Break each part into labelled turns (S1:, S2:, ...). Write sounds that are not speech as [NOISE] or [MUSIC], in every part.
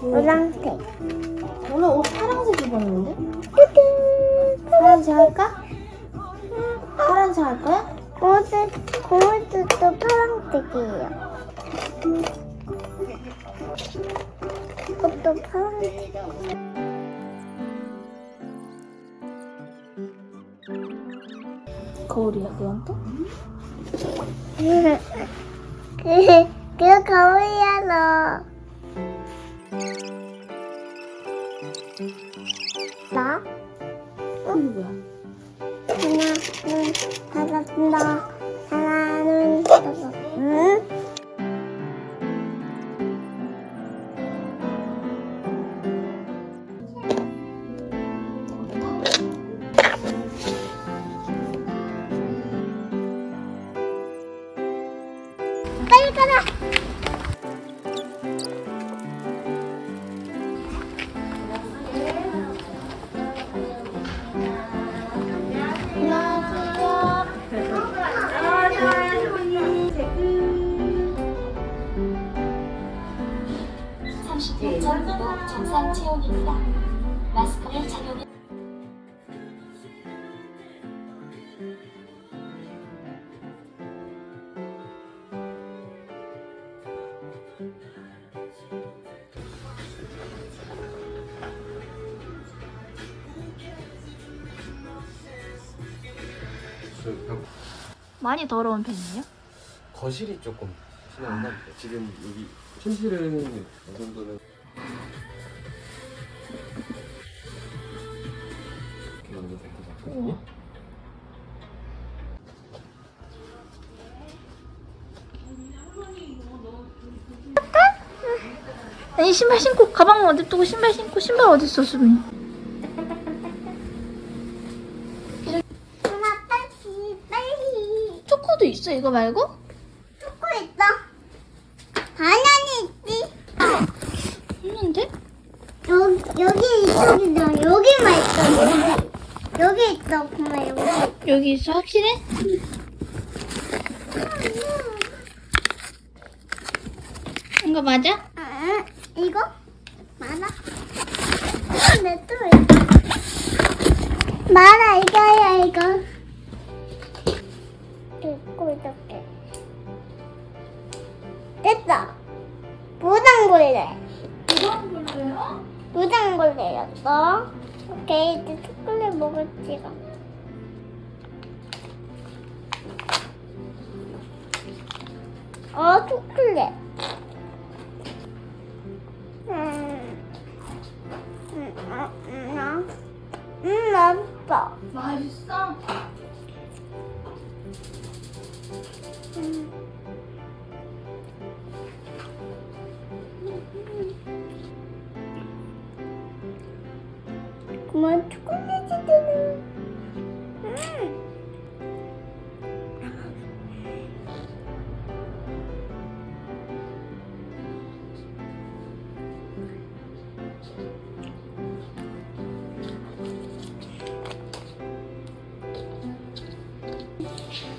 S1: 노란색.
S2: 오늘 옷 파란색 입었는데? 파란색 할까? 파란색 할 거야?
S1: 옷은, 또 파란색이에요. 옷도 파란색.
S2: 거울이야 그건 또? [LAUGHS]
S1: 그, 그 거울이야, 너. 나?
S2: 이거 뭐야?
S1: 하나는 받았다. 하나는 받았다. 응?
S2: 많이 더러운 편이에요?
S3: 거실이 조금 심한데 지금 여기 침실은 이 정도는 이렇게 정도 될것 같거든요.
S2: 아니 신발 신고 가방 어디 두고 신발 신고 신발 어디 있어 수빈이? 있어 이거 말고?
S1: 초코 있어. 바나나 있지.
S2: 있는데?
S1: 여기 여기 이쪽이죠. 여기만 있어. 여기 있어. 엄마 여기.
S2: 여기 있어 확실해? 이거 맞아?
S1: 응, 이거 맞아. 근데 또 있어. 맞아 이거야 이거. 있고 이렇게. 됐다. 무당골레.
S2: 무당벌레요?
S1: 무당골레였어. 오케이 이제 초콜릿 먹을지가. 어 초콜릿. 음, 음, 음, 음, 음, 맛있어.
S2: 맛있어?
S1: 음.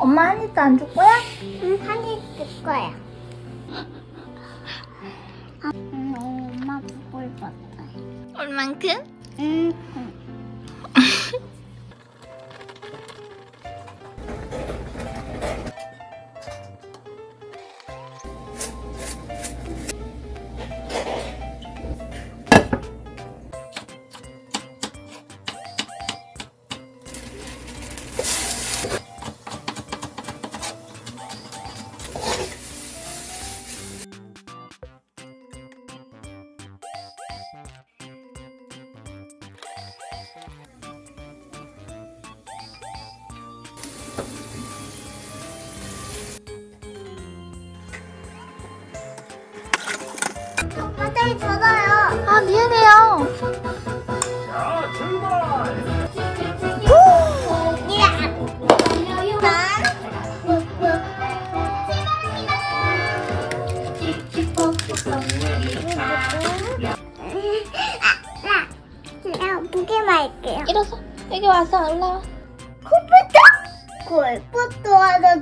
S2: 엄마 한 입도 안 줄 거야?
S1: 응, 한 입 줄 거야. 아, 응, 어, 엄마 보고 있었다.
S2: 얼만큼?
S1: 응.
S2: 미안해요.
S1: 그냥 보기만 할게요.
S2: 일어서 여기 와서 올라와.
S1: 컵부터 골프도 하나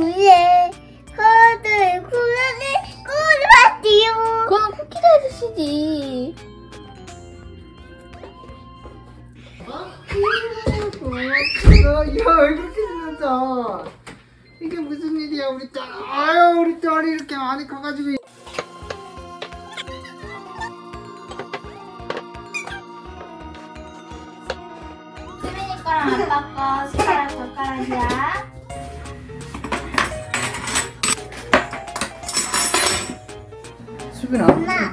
S1: 위에 헐 아빠들 고라니 꿀맛이요.
S2: 쿠키도 아저씨지.
S4: 야, 왜 그렇게 생겼어? 이게 무슨 일이야, 우리 딸. 아유, 우리 딸이 이렇게 많이 커가지고.
S2: 수빈이 거랑 아빠 거 숟가락 젓가락이야.
S4: 수빈아,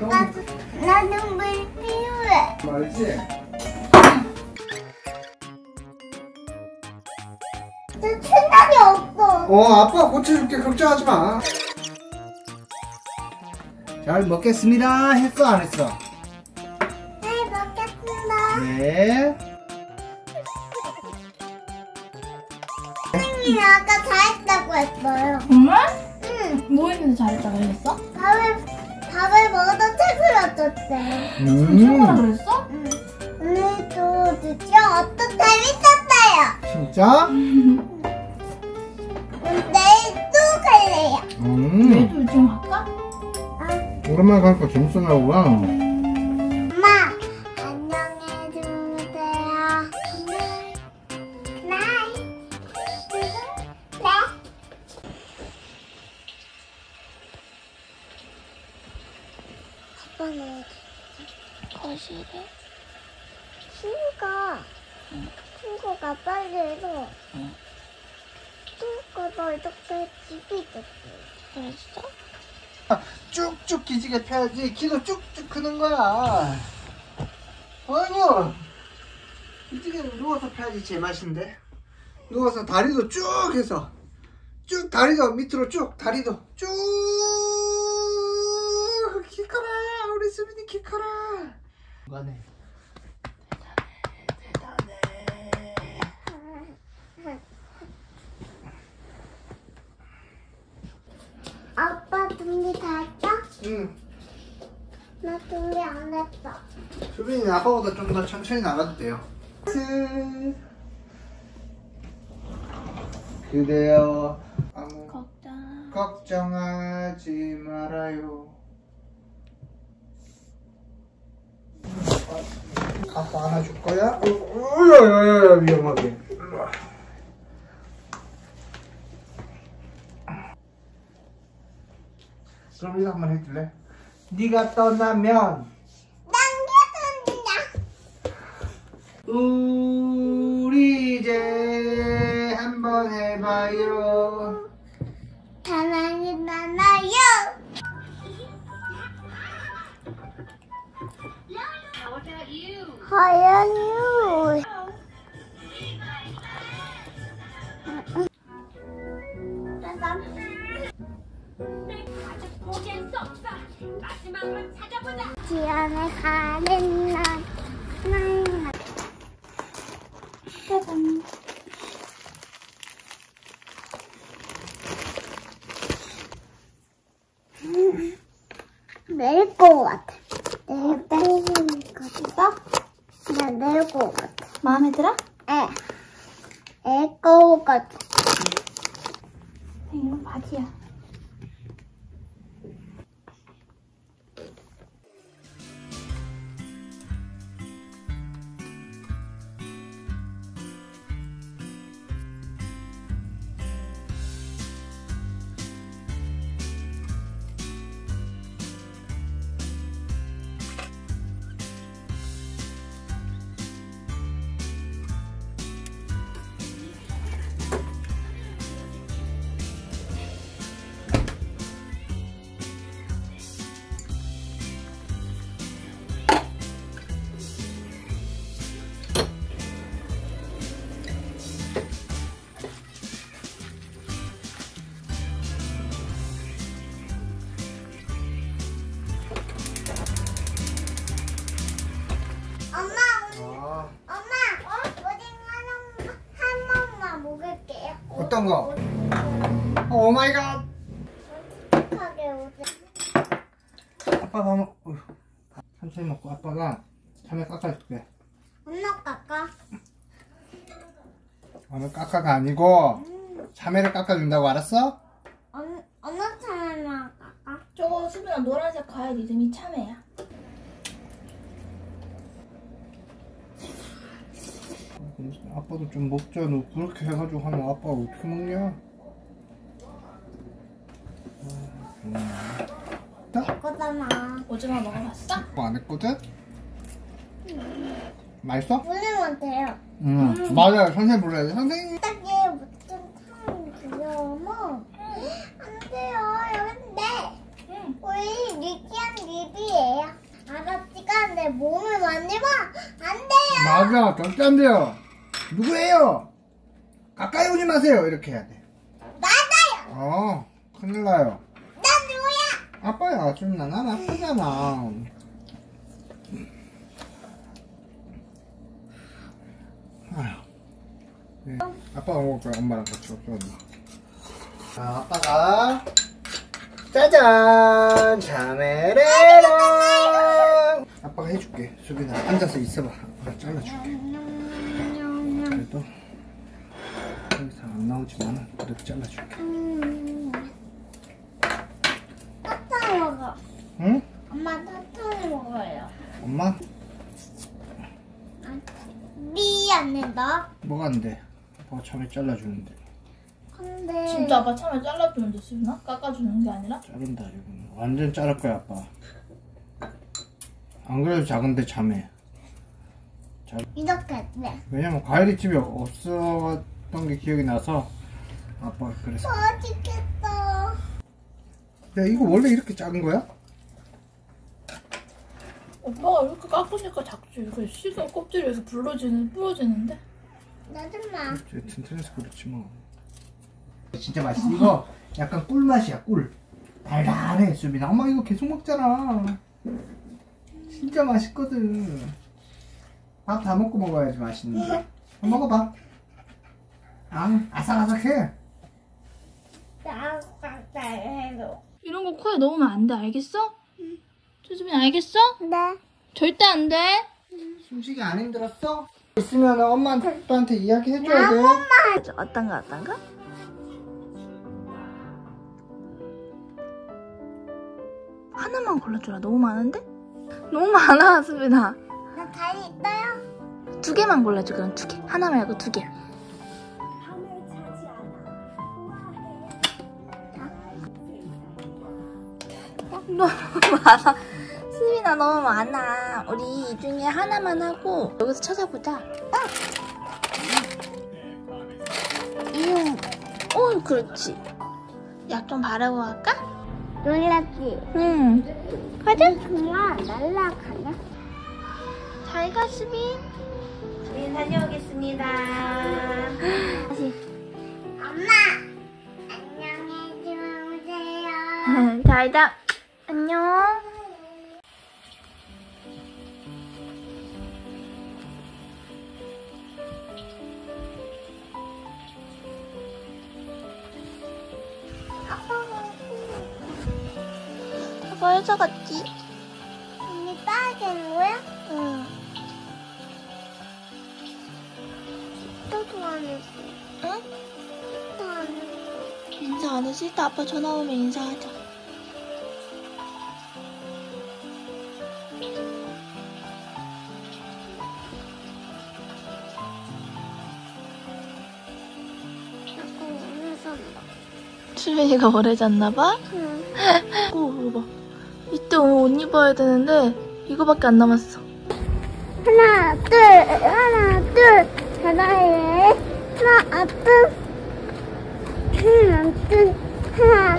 S1: 나, 나는 물 필요해.
S4: 말지?
S1: 나 생각이 없어.
S4: 어, 아빠 고쳐줄게. 걱정하지 마. 잘 먹겠습니다. 했어, 안 했어?
S1: 네, 먹겠습니다.
S4: 네.
S1: 선생님이 아까 잘했다고 했어요.
S2: 정말?
S1: 응.
S2: 뭐 했는데 잘했다고 그랬어?
S1: 밥을, 밥을 먹어서 책을 얻었대.
S2: 최고라
S4: 음,
S2: 그랬어?
S1: 응. 오늘도 드디어 어떤 재밌었어요.
S4: 진짜?
S1: 그럼 내일 또 갈래요.
S4: 음,
S2: 내일도 지금 갈까?
S1: 아,
S4: 오랜만에 가니까 재밌었나 보구
S2: 거실에.
S1: 친구가 친구가 빨리 해서 친구가 너 이렇게 집이 있었어.
S2: 그랬어?
S4: 쭉쭉 기지개 펴야지. 키도 쭉쭉 크는 거야. 아니요. 기지개는 누워서 펴야지 제맛인데. 누워서 다리도 쭉 해서. 쭉 다리도 밑으로 쭉 다리도 쭉. 키 커라. 우리 수빈이 키 커라. 뭐네.
S1: 아빠 준비 다 했어?
S4: 응.
S1: 나 준비 안 했어.
S4: 수빈이 아빠보다 좀 더 천천히 나가도 돼요. 그대여 아무
S2: 걱정.
S4: 걱정하지 말아요. 아빠 안아줄 거야? 으야야야 위험하게. 그럼 이거 한번 해줄래? 네가 떠나면
S1: 남겨둔다.
S4: 우리 이제 한번 해봐요.
S1: 날. 짜잔. 내릴 것 같아. 내릴 것 같아. 나 내릴 것 같아.
S2: 마음에 들어?
S1: 에. 내릴 것 같아.
S2: 이건 바지야.
S4: 어떤 거? 오 마이 갓. 아빠가 먹, 어휴. 천천히 먹고 아빠가 참외 깎아줄게.
S1: 엄마 깎아.
S4: 오늘 깎아가 아니고 참외를 깎아준다고 알았어?
S1: 어느, 어느 참
S2: 수빈아 노란색 과일 이름이 참외야.
S4: 아빠도 좀 먹자. 너 그렇게 해가지고 하면 아빠가 어떻게 먹냐?
S1: 거잖아.
S2: 오징어 먹어봤어?
S4: 아빠 안 했거든? 맛있어?
S1: 보내면 돼요.
S4: 응. 맞아요. 선생님 불러야 돼. 선생님.
S1: 딱히 무슨 탕 귀여워. 안 돼요. 여긴데. 우리 느끼한 립이에요. 아저씨가 내 몸을 만지면 안 돼요.
S4: 맞아. 절대 안 돼요. 누구예요? 가까이 오지 마세요. 이렇게 해야 돼.
S1: 맞아요.
S4: 어. 큰일 나요.
S1: 나 누구야?
S4: 아빠야. 좀 나나 나쁘잖아. 네. 아빠가 먹을 거야. 엄마랑 같이 먹자. 자, 아빠가 짜잔 자메레랑 아빠가 해줄게. 수빈아 앉아서 있어봐. 아빠가 잘라줄게. 그래도 여기서 안 나오지만 그래도 잘라줄게.
S1: 음. 사탕 먹어.
S4: 응?
S1: 엄마 사탕 먹어요.
S4: 엄마
S1: 미안 낸다.
S4: 뭐가 안 돼? 아빠가 처음에 잘라주는데
S1: 근데
S2: 진짜 아빠 참외 잘라주는데 수빈아? 깎아주는 게 아니라?
S4: 자른다 이거는 완전 자를 거야 아빠. 안 그래도 작은데 자 매.
S1: 이렇게 돼.
S4: 왜냐면 과일이 집에 없었던 게 기억이 나서 아빠가 그래서
S1: 맛있겠다.
S4: 야 이거 원래 이렇게 작은 거야?
S2: 오빠가 이렇게 깎으니까 작지. 이렇게 식은 이렇게 불러지는, 부러지는데?
S1: 나좀마
S4: 제 튼튼해서 그렇지 뭐 진짜 맛있어 이거 약간 꿀맛이야 꿀 달달해 수빈아 엄마 이거 계속 먹잖아 진짜 맛있거든 밥 다 먹고 먹어야지 맛있는데 한번 먹어봐 아 아삭아삭해.
S2: 이런 거 코에 넣으면 안 돼, 알겠어? 수빈 알겠어?
S1: 네.
S2: 절대 안 돼.
S4: 숨쉬기 안 힘들었어? 있으면 엄마한테 아빠한테 이야기 해줘야 돼
S2: 어떤 거, 어떤 거? 하나만 골라줘라. 너무 많은데? 너무 많아, 수빈아.
S1: 나 다리 있어요?
S2: 두 개만 골라줘, 그럼 두 개. 하나 말고 두 개. 너무 많아. 수빈아, 너무 많아. 우리 이 중에 하나만 하고 여기서 찾아보자. 아! 이용. 어, 그렇지. 약 좀 바르고 갈까?
S1: 놀랐지?
S2: 응. 가자.
S1: 그냥 날라가냐?
S2: 잘 가, 수빈. 수빈 다녀오겠습니다. 다시.
S1: 엄마! 안녕히 주무세요. [LAUGHS]
S2: 잘 자. 안녕. 아빠 회사 갔지?
S1: 언니 따라되는 거야?
S2: 응.
S1: 안 했어.
S2: 응?
S1: 했어.
S2: 인사 안 했을 때 아빠 전화 오면 인사하자.
S1: 자꾸 울면서
S2: 수빈이가 오래 잤나봐?
S1: 응.
S2: 오, 이거 봐. 이때 옷 입어야 되는데 이거밖에 안 남았어.
S1: 하나, 둘, 하나, 둘, 하나에, 하나, 둘, 하나, 둘, 하나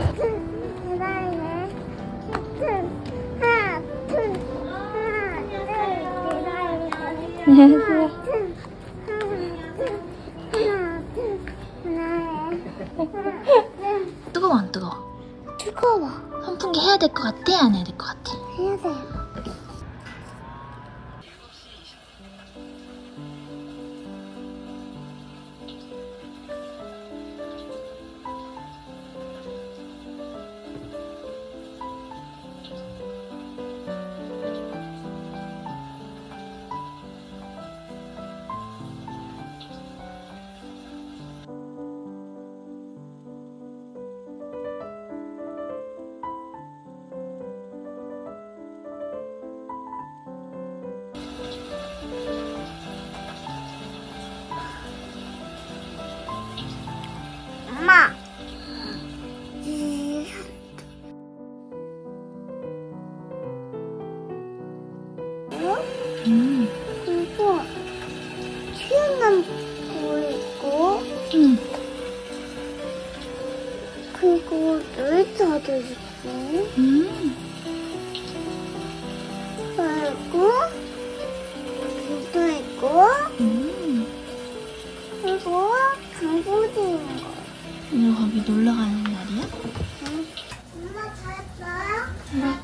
S1: 있는 거.
S2: 오늘 거기 놀러 가는 날이야?
S1: 엄마 잘했어요?
S2: 해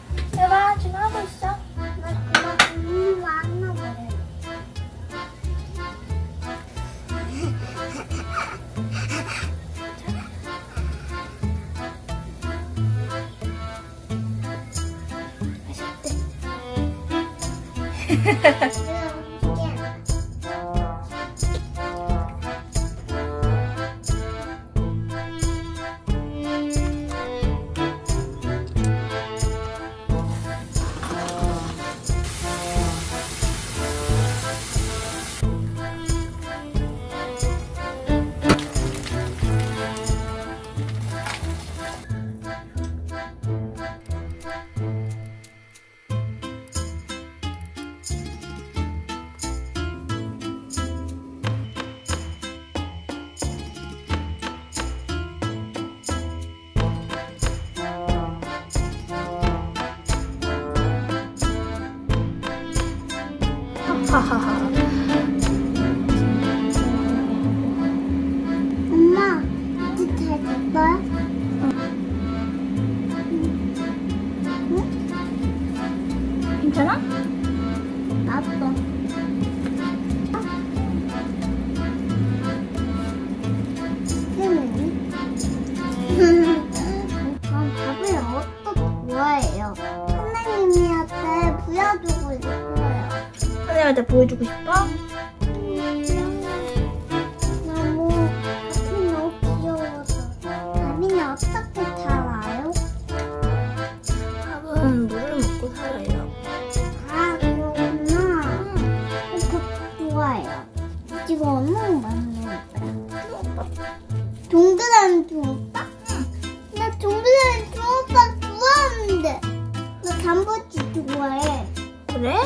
S1: 선생님한테 보여주고 싶어? 너무 밥이 너무 귀여워서. 밥이는 어떻게 살아요?
S2: 밥은 물을 먹고 살아요.
S1: 아, 그렇구나. 지금 많이 먹어요. 동그란 주먹밥? 나 동그란 주먹밥 좋아하는데. 나 단무지 좋아해.
S2: 그래?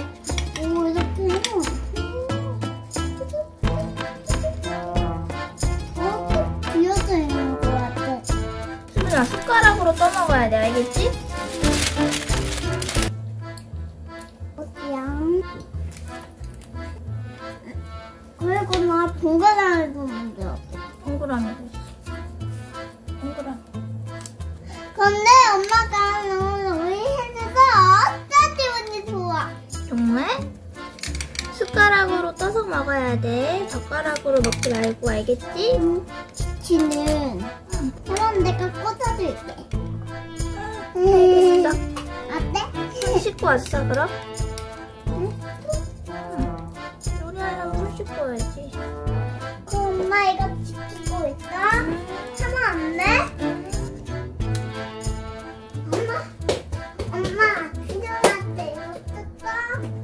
S2: 돼, 알겠지?
S1: 어디야? 그리고 나 동그라미도 만들었어.
S2: 동그라미도. 동그라미.
S1: 근데 엄마가 너무 우리 해주가 어떤 기분이 좋아?
S2: 정말? 숟가락으로 떠서 먹어야 돼. 젓가락으로 먹지 말고, 알겠지? 씻고 왔어, 그럼?
S1: 응?
S2: 요리하려면 손 씻고 와야지.
S1: 그럼 엄마 이거 지키고 있어? 하면 안 돼? 엄마, 엄마, 이거 뜯어?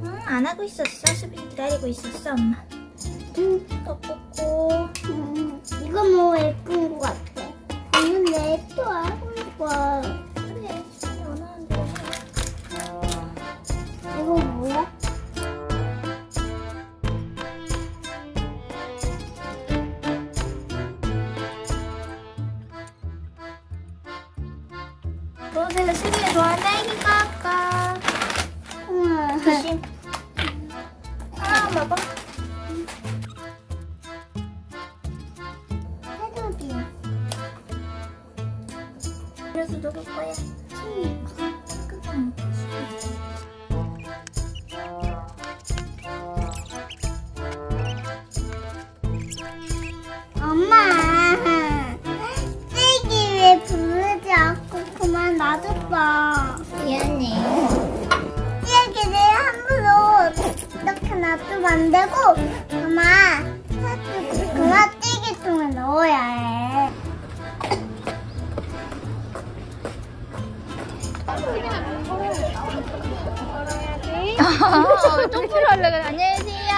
S2: 응, 안 하고 있었어. 수빈 기다리고 있었어, 엄마.
S1: 응.
S2: 떡 볶고.
S1: 음, 이거 뭐 예쁜 것 같아. 이건 내또 하고 싶어.
S2: 노란색을 수빈이 좋아하는 딸기 깎아.
S1: 응.
S2: 조심. 아, 먹어.
S1: 해독이.
S2: 그래서 누구 거야?
S1: 응.
S2: 똥 필요하려 그래. 안녕히 계세요.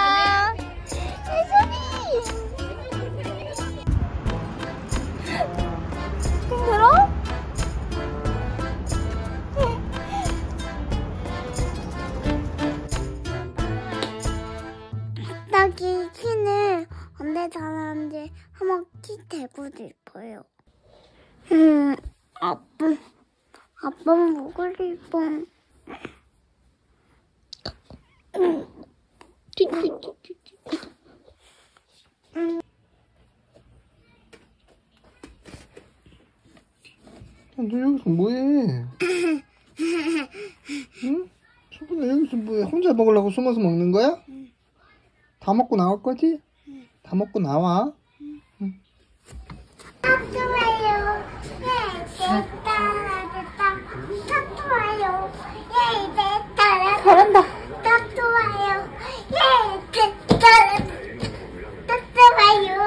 S1: 음, 먹고 싶어.
S4: 야, 너 여기서 뭐해? 응? 소분아 여기서 뭐해? 혼자 먹으려고 숨어서 먹는 거야? 다 먹고 나올 거지? 다 먹고 나와.
S1: 딱좋아요. 예, 됐다. 됐다. 딱 좋아요. 예,
S2: 잘한다.
S1: 딱 좋아요. 예, 됐다. 딱 좋아요.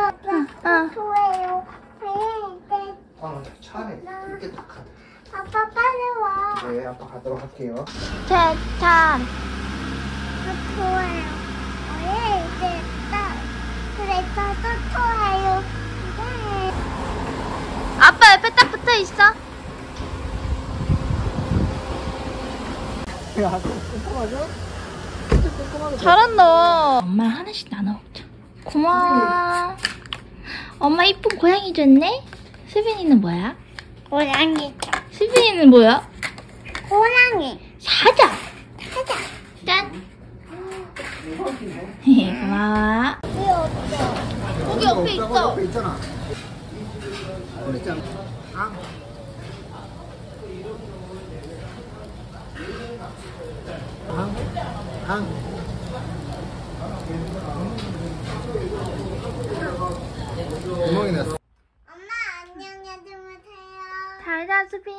S2: 아,
S1: 좋아요. 예, 됐다.
S4: 아, 차네. 이렇게 딱 가자.
S1: 아빠 빨리 와.
S4: 네, 아빠 가도록 할게요.
S1: 딱 좋아요. 예, 됐다. 그래서 딱 좋아요. 예.
S2: 아빠 옆에 딱 붙어 있어.
S4: 야, 꼼꼼하죠? 진짜 꼼꼼하게.
S2: 잘한다. 엄마 하나씩 나눠 먹자. 고마워. 엄마 이쁜 고양이 줬네. 수빈이는 뭐야?
S1: 고양이.
S2: 수빈이는 뭐야?
S1: 고양이.
S2: 사자.
S1: 가자.
S2: 짠. [LAUGHS] 고마워.
S1: 왜 없어?
S2: 여기 옆에 있어.
S4: 옆에 있잖아. 있잖아. 아. 앙, 앙. 구멍이 났어.
S1: 엄마 안녕히 주무세요.
S2: 잘자 수빈.